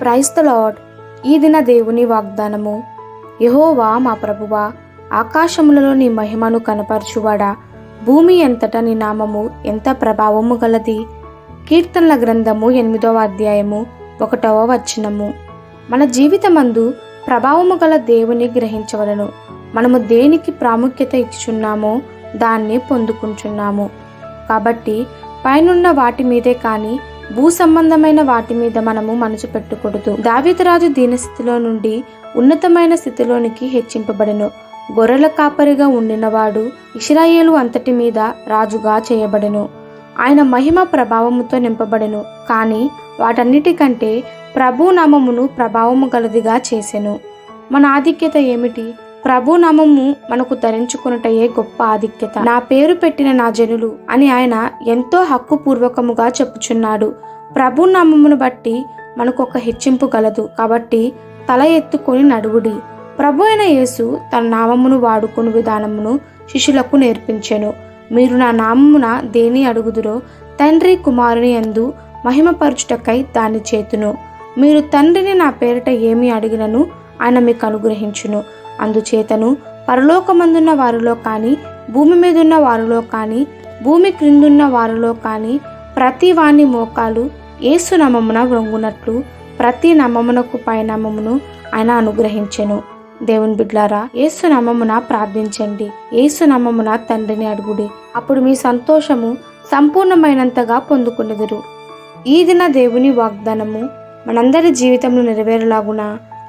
Price the lord ఈ దిన దేవుని వాగ్దానము. యహోవా మా ప్రభువా ఆకాశములలో నీ మహిమను కనపరచువాడా? భూమి ఎంతటా నీ నామము ఎంత ప్రభావము గలది? కీర్తనల గ్రంథము ఎనిమిదవ అధ్యాయము ఒకటవ వచనము. మన జీవితమందు ప్రభావము గల దేవుని గ్రహించవలను. మనము దేనికి ప్రాముఖ్యత ఇచ్చుచున్నామో దాన్ని పొందుకుంటున్నాము. కాబట్టి పైనున్న వాటి మీదే కానీ భూ సంబంధమైన వాటి మీద మనము మనసు పెట్టకూడదు దావితరాజు దీనస్థితిలో నుండి ఉన్నతమైన స్థితిలోనికి హెచ్చింపబడెను. గొర్రెల కాపరిగా ఉండినవాడు ఇస్రాయేలు అంతటి మీద రాజుగా చేయబడెను. ఆయన మహిమ ప్రభావముతో నింపబడెను. కానీ వాటన్నిటికంటే ప్రభు నామమును ప్రభావము గలదిగా చేసెను. మన ఆధిక్యత ఏమిటి? ప్రభునామము మనకు ధరించుకున్నటయే గొప్ప ఆధిక్యత. నా పేరు పెట్టిన నా జనులు అని ఆయన ఎంతో హక్కుపూర్వకముగా చెప్పుచున్నాడు. ప్రభునామమును బట్టి మనకు ఒక హెచ్చింపు గలదు. కాబట్టి తల ఎత్తుకొని నడువుడి. ప్రభు అయిన యేసు తన నామమును వాడుకుని విధానమును శిష్యులకు నేర్పించెను. మీరు నా నామమున దేని అడుగుదురో తండ్రి కుమారుని ఎందు మహిమపరచుటకై దాన్ని చేతును. మీరు తండ్రిని నా పేరిట ఏమి అడిగినను ఆయన మీకు అనుగ్రహించును. అందుచేతను పరలోకమందున్న వారిలో కానీ భూమి మీదున్న వారిలో కానీ భూమి క్రిందున్న వారిలో కానీ ప్రతి వాని మోకాలు ఏసు నమమున వ్రొంగునట్లు ప్రతి నమమునకు పై నమమును ఆయన అనుగ్రహించెను. దేవుని బిడ్లారా ఏసు నమమున ప్రార్థించండి. ఏసు నమమున తండ్రిని అడుగుడి. అప్పుడు మీ సంతోషము సంపూర్ణమైనంతగా పొందుకునేదురు. ఈ దిన దేవుని వాగ్దానము మనందరి జీవితంలో నెరవేరులాగున?